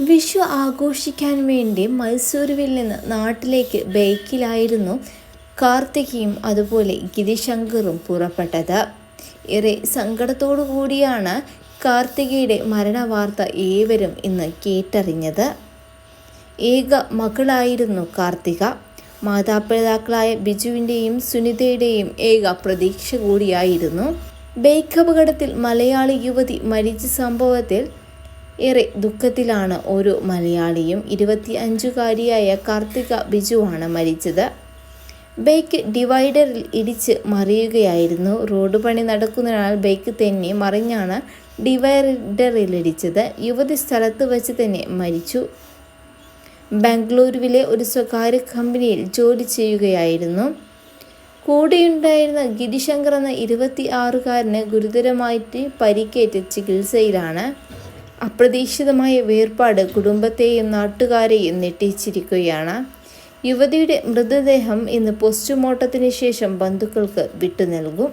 വിഷു ആഘോഷിക്കാൻ വേണ്ടി മൈസൂരുവിൽ നിന്ന് നാട്ടിലേക്ക് ബൈക്കിലായിരുന്നു കാർത്തികയും അതുപോലെ ഗിരിശങ്കറും പുറപ്പെട്ടത്. ഏറെ സങ്കടത്തോടു കൂടിയാണ് കാർത്തികയുടെ മരണവാർത്ത ഏവരും ഇന്ന് കേട്ടറിഞ്ഞത്. ഏക മകളായിരുന്നു കാർത്തിക. മാതാപിതാക്കളായ ബിജുവിന്റെയും സുനിതയുടെയും ഏക പ്രതീക്ഷ കൂടിയായിരുന്നു. ബൈക്ക് അപകടത്തിൽ മലയാളി യുവതി മരിച്ച സംഭവത്തിൽ ഏറെ ദുഃഖത്തിലാണ് ഒരു മലയാളിയും ഇരുപത്തി അഞ്ചുകാരിയായ കാർത്തിക ബിജുവാണ് മരിച്ചത്. ബൈക്ക് ഡിവൈഡറിൽ ഇടിച്ച് മറിയുകയായിരുന്നു. റോഡ് പണി നടക്കുന്നതിനാൽ ബൈക്ക് തന്നെ മറിഞ്ഞാണ് ഡിവൈഡറിലിടിച്ചത്. യുവതി സ്ഥലത്ത് വെച്ച് തന്നെ മരിച്ചു. ബാംഗ്ലൂരുവിലെ ഒരു സ്വകാര്യ കമ്പനിയിൽ ജോലി ചെയ്യുകയായിരുന്നു. കൂടെയുണ്ടായിരുന്ന ഗിരിശങ്കർ എന്ന ഇരുപത്തി ആറുകാരന് ഗുരുതരമായിട്ട് പരിക്കേറ്റ് ചികിത്സയിലാണ്. അപ്രതീക്ഷിതമായ വേർപാട് കുടുംബത്തെയും നാട്ടുകാരെയും ഞെട്ടിച്ചിരിക്കുകയാണ്. യുവതിയുടെ മൃതദേഹം ഇന്ന് പോസ്റ്റ്മോർട്ടത്തിന് ശേഷം ബന്ധുക്കൾക്ക് വിട്ടു നൽകും